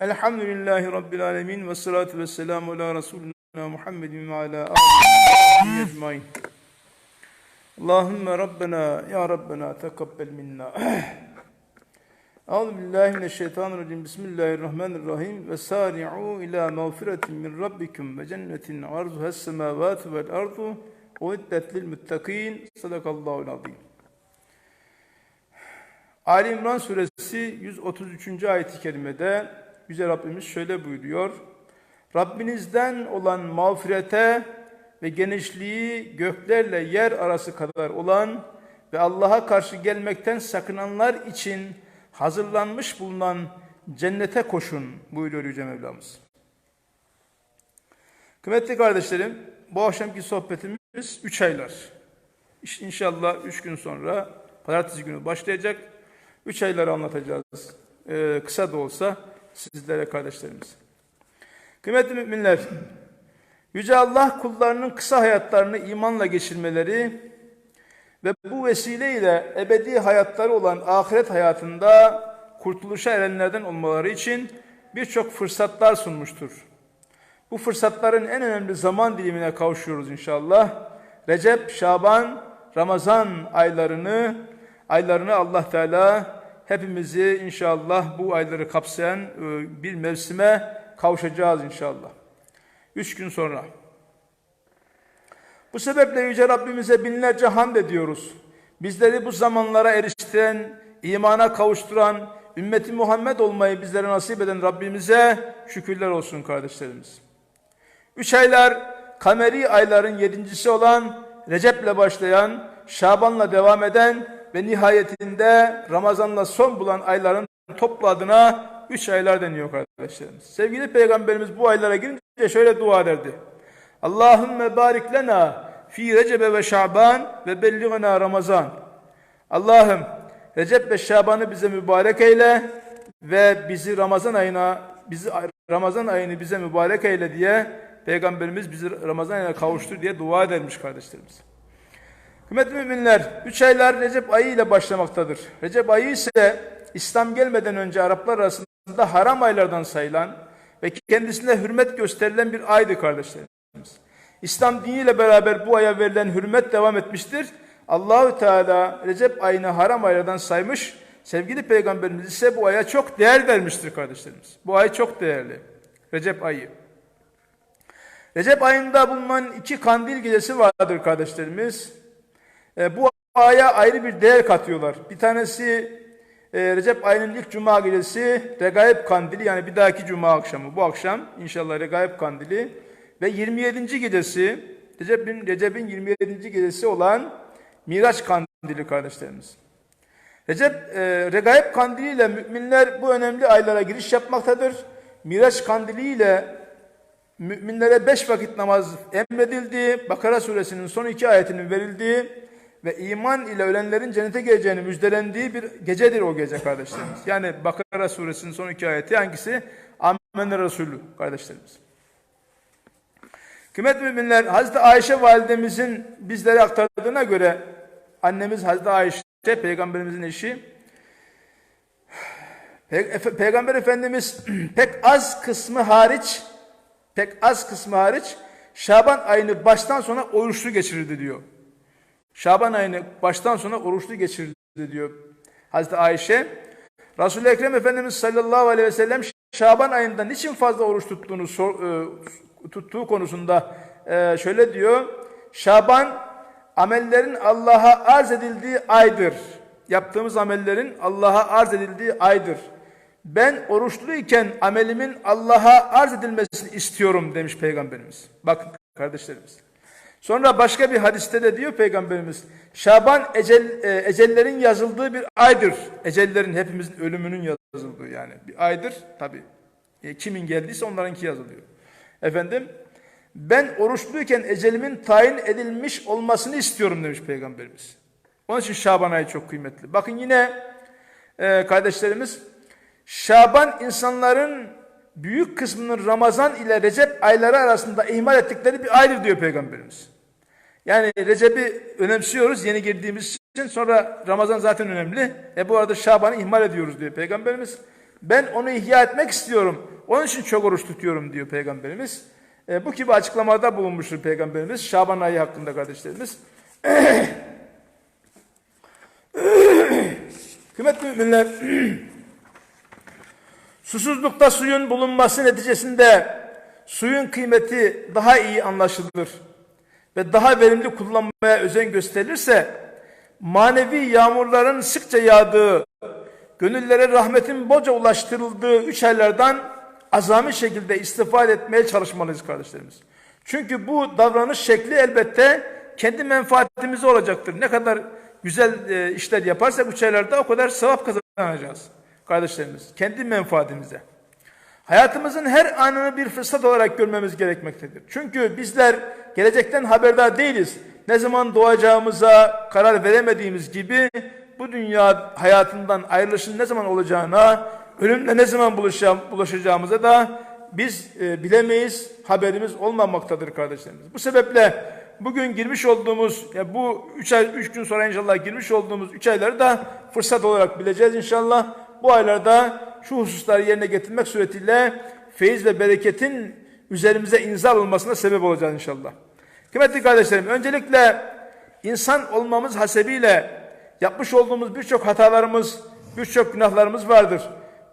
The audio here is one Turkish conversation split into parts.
Elhamdülillahi Rabbil alemin ve salatu ve selamu ala Resulina Muhammedin ve ala alihi ecmain. Allahümme Rabbena ya Rabbena tekabbel minna. Euzu billahi mineşşeytanirracim. Bismillahirrahmanirrahim. Ve sari'u ila mağfiretin min rabbikum ve cennetin arzuha's semavati vel ardu uiddet lil muttakin. Sadakallahu'l azim. Ali İmran suresi 133. ayet-i kerimede Yüce Rabbimiz şöyle buyuruyor. Rabbinizden olan mağfirete ve genişliği göklerle yer arası kadar olan ve Allah'a karşı gelmekten sakınanlar için hazırlanmış bulunan cennete koşun buyuruyor Yüce Mevlamız. Kıymetli kardeşlerim, bu akşamki sohbetimiz 3 aylar. İnşallah 3 gün sonra pazartesi günü başlayacak. 3 ayları anlatacağız. Ee, kısa da olsa sizlere kardeşlerimiz. Kıymetli müminler, Yüce Allah kullarının kısa hayatlarını imanla geçirmeleri ve bu vesileyle ebedi hayatları olan ahiret hayatında kurtuluşa erenlerden olmaları için birçok fırsatlar sunmuştur. Bu fırsatların en önemli zaman dilimine kavuşuyoruz inşallah. Recep, Şaban, Ramazan aylarını aylarını Allah Teala hepimizi inşallah bu ayları kapsayan e, bir mevsime kavuşacağız inşallah. Üç gün sonra. Bu sebeple Yüce Rabbimize binlerce hamd ediyoruz. Bizleri bu zamanlara eriştiren, imana kavuşturan, ümmeti Muhammed olmayı bizlere nasip eden Rabbimize şükürler olsun kardeşlerimiz. Üç aylar, kameri ayların yedincisi olan Recep'le başlayan, Şaban'la devam eden ve nihayetinde Ramazan'la son bulan ayların toplu adına üç aylar deniyor kardeşlerimiz. Sevgili Peygamberimiz bu aylara girince şöyle dua ederdi. Allahümme barik lena fi Recebe ve Şaban ve belligana Ramazan. Allah'ım Recep ve Şaban'ı bize mübarek eyle ve bizi Ramazan ayına bizi Ramazan ayını bize mübarek eyle diye Peygamberimiz bizi Ramazan ayına kavuştur diye dua edermiş kardeşlerimiz. Kıymetli müminler, üç aylar Recep ayı ile başlamaktadır. Recep ayı ise İslam gelmeden önce Araplar arasında haram aylardan sayılan ve kendisine hürmet gösterilen bir aydı kardeşlerimiz. İslam diniyle beraber bu aya verilen hürmet devam etmiştir. Allahü Teala Recep ayını haram aylardan saymış. Sevgili Peygamberimiz ise bu aya çok değer vermiştir kardeşlerimiz. Bu ay çok değerli. Recep ayı. Recep ayında bulunan iki kandil gecesi vardır kardeşlerimiz. E, bu aya ayrı bir değer katıyorlar. Bir tanesi e, Recep ayının ilk cuma gecesi Regaib Kandili yani bir dahaki cuma akşamı bu akşam inşallah Regaib Kandili ve 27. gecesi Recep'in Recep'in 27. gecesi olan Miraç Kandili kardeşlerimiz. Recep e, Regaib Kandili ile müminler bu önemli aylara giriş yapmaktadır. Miraç Kandili ile müminlere beş vakit namaz emredildi. Bakara suresinin son iki ayetinin verildiği ve iman ile ölenlerin cennete geleceğini müjdelendiği bir gecedir o gece kardeşlerimiz. Yani Bakara suresinin son iki ayeti hangisi? Amen Resulü kardeşlerimiz. Kıymetli müminler Hazreti Ayşe validemizin bizlere aktardığına göre annemiz Hazreti Ayşe peygamberimizin eşi Pe Peygamber Efendimiz pek az kısmı hariç pek az kısmı hariç Şaban ayını baştan sona oruçlu geçirirdi diyor. Şaban ayını baştan sona oruçlu geçirdi diyor Hazreti Ayşe. Resul-i Ekrem Efendimiz sallallahu aleyhi ve sellem Şaban ayında niçin fazla oruç tuttuğunu e, tuttuğu konusunda e, şöyle diyor. Şaban amellerin Allah'a arz edildiği aydır. Yaptığımız amellerin Allah'a arz edildiği aydır. Ben oruçluyken amelimin Allah'a arz edilmesini istiyorum demiş Peygamberimiz. Bakın kardeşlerimiz. Sonra başka bir hadiste de diyor Peygamberimiz, Şaban ecel, e, ecellerin yazıldığı bir aydır. Ecellerin hepimizin ölümünün yazıldığı yani bir aydır tabi. E, kimin geldiyse onlarınki yazılıyor. Efendim, ben oruçluyken ecelimin tayin edilmiş olmasını istiyorum demiş Peygamberimiz. Onun için Şaban ayı çok kıymetli. Bakın yine e, kardeşlerimiz, Şaban insanların büyük kısmının Ramazan ile Recep ayları arasında ihmal ettikleri bir aydır diyor Peygamberimiz. Yani Recep'i önemsiyoruz yeni girdiğimiz için sonra Ramazan zaten önemli. E bu arada Şaban'ı ihmal ediyoruz diyor Peygamberimiz. Ben onu ihya etmek istiyorum. Onun için çok oruç tutuyorum diyor Peygamberimiz. E, bu gibi açıklamalarda bulunmuştur Peygamberimiz. Şaban ayı hakkında kardeşlerimiz. Kıymetli müminler, susuzlukta suyun bulunması neticesinde suyun kıymeti daha iyi anlaşılır ve daha verimli kullanmaya özen gösterilirse manevi yağmurların sıkça yağdığı, gönüllere rahmetin bolca ulaştırıldığı üç aylardan azami şekilde istifade etmeye çalışmalıyız kardeşlerimiz. Çünkü bu davranış şekli elbette kendi menfaatimize olacaktır. Ne kadar güzel e, işler yaparsak üç aylarda o kadar sevap kazanacağız kardeşlerimiz. Kendi menfaatimize. Hayatımızın her anını bir fırsat olarak görmemiz gerekmektedir. Çünkü bizler gelecekten haberdar değiliz. Ne zaman doğacağımıza karar veremediğimiz gibi bu dünya hayatından ayrılışın ne zaman olacağına, ölümle ne zaman bulaşacağımıza da biz e, bilemeyiz, haberimiz olmamaktadır kardeşlerimiz. Bu sebeple bugün girmiş olduğumuz, ya bu üç ay, üç gün sonra inşallah girmiş olduğumuz üç ayları da fırsat olarak bileceğiz inşallah. Bu aylarda şu hususları yerine getirmek suretiyle feyiz ve bereketin üzerimize inzal olmasına sebep olacağız inşallah. Kıymetli kardeşlerim, öncelikle insan olmamız hasebiyle yapmış olduğumuz birçok hatalarımız, birçok günahlarımız vardır.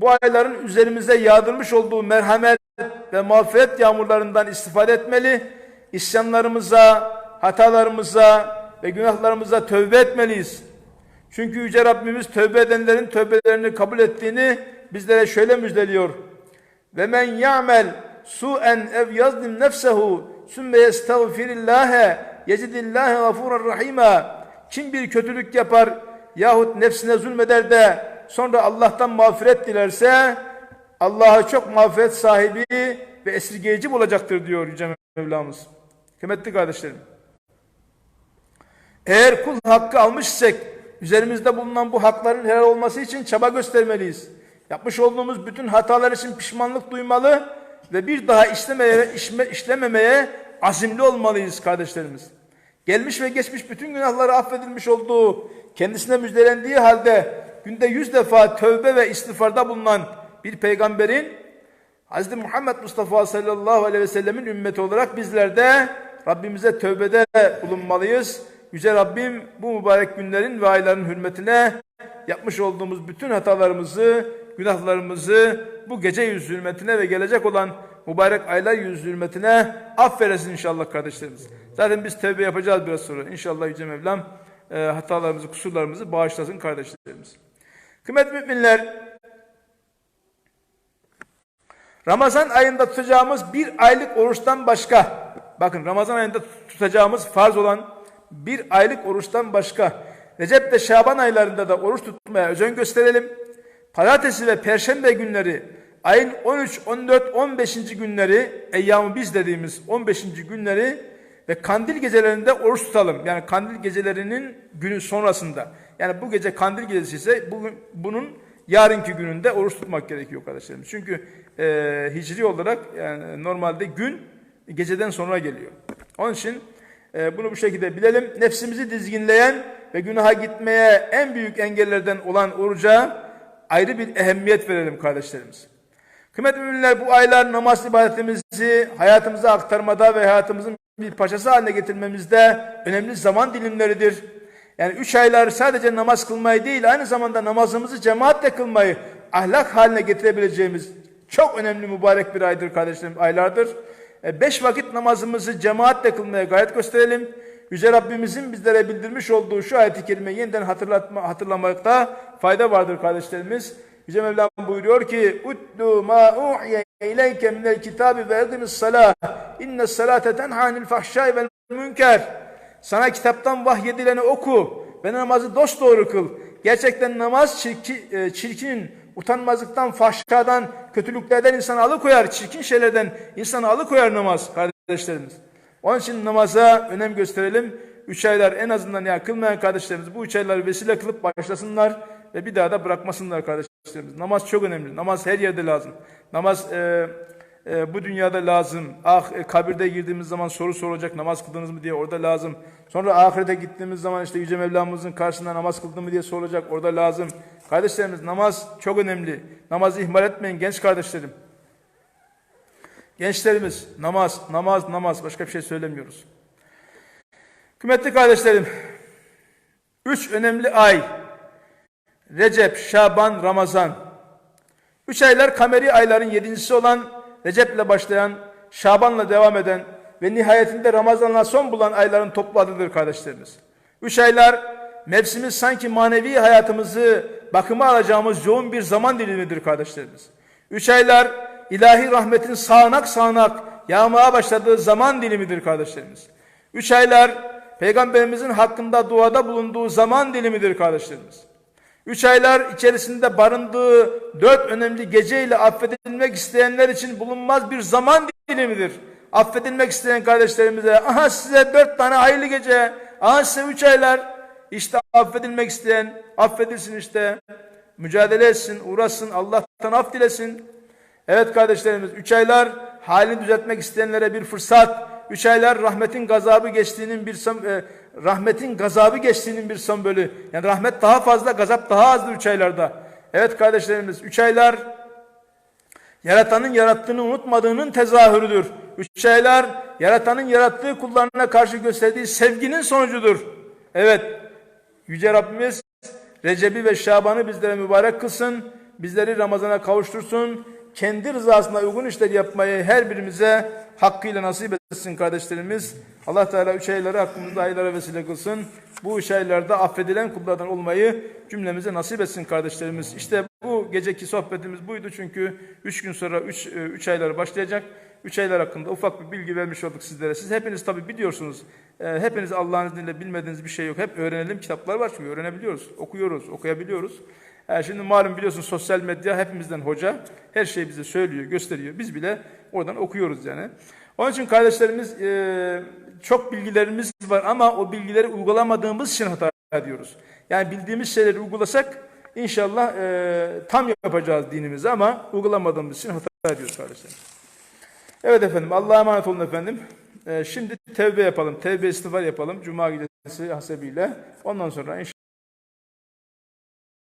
Bu ayların üzerimize yağdırmış olduğu merhamet ve mağfiret yağmurlarından istifade etmeli, isyanlarımıza, hatalarımıza ve günahlarımıza tövbe etmeliyiz. Çünkü Yüce Rabbimiz tövbe edenlerin tövbelerini kabul ettiğini bizlere şöyle müjdeliyor. Ve men ya'mel su'en ev yazlim nefsehu sümme yestağfirillâhe yecidillâhe gafûran rahîmâ Kim bir kötülük yapar yahut nefsine zulmeder de sonra Allah'tan mağfiret dilerse Allah'a çok mağfiret sahibi ve esirgeyici olacaktır diyor Yüce Mevlamız. Kıymetli kardeşlerim. Eğer kul hakkı almış isek üzerimizde bulunan bu hakların helal olması için çaba göstermeliyiz. Yapmış olduğumuz bütün hatalar için pişmanlık duymalı ve bir daha işlemeye, işme, işlememeye azimli olmalıyız kardeşlerimiz. Gelmiş ve geçmiş bütün günahları affedilmiş olduğu, kendisine müjdelendiği halde günde yüz defa tövbe ve istiğfarda bulunan bir peygamberin Hz. Muhammed Mustafa sallallahu aleyhi ve sellemin ümmeti olarak bizler de Rabbimize tövbede bulunmalıyız. Yüce Rabbim bu mübarek günlerin ve ayların hürmetine yapmış olduğumuz bütün hatalarımızı, günahlarımızı bu gece yüz hürmetine ve gelecek olan mübarek aylar yüz hürmetine affedesin inşallah kardeşlerimiz. Zaten biz tövbe yapacağız biraz sonra. İnşallah Yüce Mevlam e, hatalarımızı, kusurlarımızı bağışlasın kardeşlerimiz. Kıymetli müminler, Ramazan ayında tutacağımız bir aylık oruçtan başka, bakın Ramazan ayında tutacağımız farz olan bir aylık oruçtan başka, Recep ve Şaban aylarında da oruç tutmaya özen gösterelim. Pazartesi ve Perşembe günleri, ayın 13, 14, 15. günleri, eyyamı biz dediğimiz 15. günleri ve kandil gecelerinde oruç tutalım. Yani kandil gecelerinin günü sonrasında. Yani bu gece kandil gecesi ise bugün, bunun yarınki gününde oruç tutmak gerekiyor kardeşlerim. Çünkü e, hicri olarak yani normalde gün geceden sonra geliyor. Onun için e, bunu bu şekilde bilelim. Nefsimizi dizginleyen ve günaha gitmeye en büyük engellerden olan oruca ayrı bir ehemmiyet verelim kardeşlerimiz. Kıymetli müminler bu aylar namaz ibadetimizi hayatımıza aktarmada ve hayatımızın bir parçası haline getirmemizde önemli zaman dilimleridir. Yani üç aylar sadece namaz kılmayı değil aynı zamanda namazımızı cemaatle kılmayı ahlak haline getirebileceğimiz çok önemli mübarek bir aydır kardeşlerim aylardır. E, beş vakit namazımızı cemaatle kılmaya gayret gösterelim. Yüce Rabbimizin bizlere bildirmiş olduğu şu ayeti kerimeyi yeniden hatırlatma, hatırlamakta fayda vardır kardeşlerimiz. Yüce Mevlam buyuruyor ki Utlu ma uhiye ileyke minel kitabi ve edimis salah inne salate tenhanil fahşai vel münker Sana kitaptan vahyedileni oku ve namazı dosdoğru kıl. Gerçekten namaz çirki, e, çirkin, utanmazlıktan, fahşadan, kötülüklerden insanı alıkoyar. Çirkin şeylerden insanı alıkoyar namaz kardeşlerimiz. Onun için namaza önem gösterelim. Üç aylar en azından ya kılmayan kardeşlerimiz bu üç ayları vesile kılıp başlasınlar ve bir daha da bırakmasınlar kardeşlerimiz. Namaz çok önemli. Namaz her yerde lazım. Namaz e, e, bu dünyada lazım. Ah e, kabirde girdiğimiz zaman soru soracak namaz kıldınız mı diye orada lazım. Sonra ahirete gittiğimiz zaman işte Yüce Mevlamızın karşısında namaz kıldın mı diye soracak orada lazım. Kardeşlerimiz namaz çok önemli. Namazı ihmal etmeyin genç kardeşlerim. Gençlerimiz namaz, namaz, namaz. Başka bir şey söylemiyoruz. Kıymetli kardeşlerim, üç önemli ay. Recep, Şaban, Ramazan. Üç aylar kameri ayların yedincisi olan Recep ile başlayan, Şaban'la devam eden ve nihayetinde Ramazan'la son bulan ayların toplu adıdır kardeşlerimiz. Üç aylar mevsimi sanki manevi hayatımızı bakıma alacağımız yoğun bir zaman dilimidir kardeşlerimiz. Üç aylar ilahi rahmetin sağanak sağanak yağmaya başladığı zaman dilimidir kardeşlerimiz. Üç aylar Peygamberimizin hakkında duada bulunduğu zaman dilimidir kardeşlerimiz. Üç aylar içerisinde barındığı dört önemli geceyle affedilmek isteyenler için bulunmaz bir zaman dilimidir. Affedilmek isteyen kardeşlerimize aha size dört tane hayırlı gece, aha size üç aylar. İşte affedilmek isteyen affedilsin işte. Mücadele etsin, uğraşsın, Allah'tan af dilesin. Evet kardeşlerimiz üç aylar halini düzeltmek isteyenlere bir fırsat. Üç aylar rahmetin gazabı geçtiğinin bir e, rahmetin gazabı geçtiğinin bir sembolü. Yani rahmet daha fazla, gazap daha azdır üç aylarda. Evet kardeşlerimiz üç aylar yaratanın yarattığını unutmadığının tezahürüdür. Üç aylar yaratanın yarattığı kullarına karşı gösterdiği sevginin sonucudur. Evet Yüce Rabbimiz Recep'i ve Şaban'ı bizlere mübarek kılsın. Bizleri Ramazan'a kavuştursun. Kendi rızasına uygun işler yapmayı her birimize hakkıyla nasip etsin kardeşlerimiz. Allah Teala üç ayları hakkımızda aylara vesile kılsın. Bu üç aylarda affedilen kullardan olmayı cümlemize nasip etsin kardeşlerimiz. İşte bu geceki sohbetimiz buydu çünkü üç gün sonra üç, e, üç aylar başlayacak. Üç aylar hakkında ufak bir bilgi vermiş olduk sizlere. Siz hepiniz tabi biliyorsunuz. E, hepiniz Allah'ın izniyle bilmediğiniz bir şey yok. Hep öğrenelim. Kitaplar var çünkü öğrenebiliyoruz. Okuyoruz, okuyabiliyoruz. E, şimdi malum biliyorsun sosyal medya hepimizden hoca. Her şeyi bize söylüyor, gösteriyor. Biz bile oradan okuyoruz yani. Onun için kardeşlerimiz e, çok bilgilerimiz var ama o bilgileri uygulamadığımız için hata ediyoruz. Yani bildiğimiz şeyleri uygulasak inşallah e, tam yapacağız dinimizi ama uygulamadığımız için hata ediyoruz kardeşlerim. Evet efendim Allah'a emanet olun efendim. Ee, şimdi tevbe yapalım. Tevbe istiğfar yapalım. Cuma gecesi hasebiyle. Ondan sonra inşallah